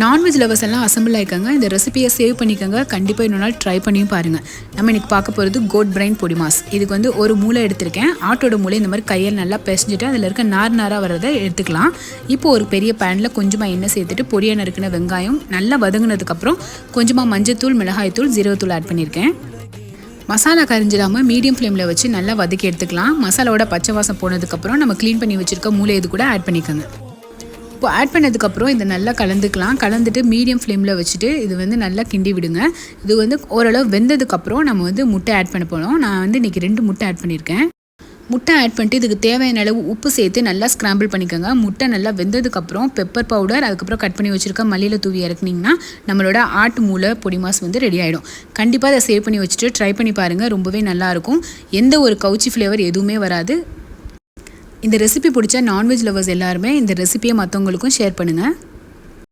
Non veg lovers எல்லாம் assemble ஆயிக்கங்க. இந்த ரெசிபியை சேவ் பண்ணிக்கோங்க. கண்டிப்பாக இன்னொரு நாள் ட்ரை பண்ணியும் பாருங்கள் நம்ம இன்னைக்கு பார்க்க போகிறது கோட் பிரைன் பொடி மாஸ் இதுக்கு வந்து ஒரு மூளை எடுத்திருக்கேன். ஆட்டோட மூளை இந்த மாதிரி கையில் நல்லா பிசைஞ்சிட்டு அதில் இருக்க நார் நாராக வரதை எடுத்துக்கலாம். இப்போ ஒரு பெரிய பேனில் கொஞ்சமாக எண்ணெய் சேர்த்துட்டு பொடியை நறுக்கின வெங்காயம் நல்லா வதங்கினதுக்கப்புறம் கொஞ்சமாக மஞ்சத்தூள் மிளகாய்த்தூள் ஜீரகத்தூள் ஆட் பண்ணியிருக்கேன் மசாலா கரிஞ்சிடாமல் மீடியம் ஃப்ளேமில் வச்சு நல்லா வதக்கி எடுத்துக்கலாம். மசாலாவோட பச்சை வாசம் போனதுக்கப்புறம் நம்ம க்ளீன் பண்ணி வச்சுருக்க மூளை இது கூட ஆட் பண்ணிக்கோங்க. இப்போ ஆட் பண்ணதுக்கப்புறம் இதை நல்லா கலந்துக்கலாம். கலந்துட்டு மீடியம் ஃப்ளேமில் வச்சுட்டு இது வந்து நல்லா கிண்டி விடுங்க. இது வந்து ஓரளவு வெந்ததுக்கப்புறம் நம்ம வந்து முட்டை ஆட் பண்ண போகிறோம் நான் வந்து இன்றைக்கி ரெண்டு முட்டை ஆட் பண்ணியிருக்கேன் முட்டை ஆட் பண்ணிட்டு இதுக்கு தேவையான அளவு உப்பு சேர்த்து நல்லா ஸ்க்ராம்பிள் பண்ணிக்கோங்க. முட்டை நல்லா வெந்ததுக்கப்புறம் பெப்பர் பவுடர் அதுக்கப்புறம் கட் பண்ணி வச்சுருக்க மல்லியில் தூவி இறக்குனீங்கன்னா நம்மளோட ஆட்டு மூளை பொடி மாஸ் வந்து ரெடி ஆகிடும் கண்டிப்பாக அதை சேவ் பண்ணி வச்சுட்டு ட்ரை பண்ணி பாருங்கள் ரொம்பவே நல்லாயிருக்கும் எந்த ஒரு கவுச்சி ஃப்ளேவர் எதுவுமே வராது. இந்த ரெசிபி பிடிச்ச நான்வெஜ் லவர்ஸ் எல்லாருமே இந்த ரெசிபியை மற்றவங்களுக்கும் ஷேர் பண்ணுங்கள்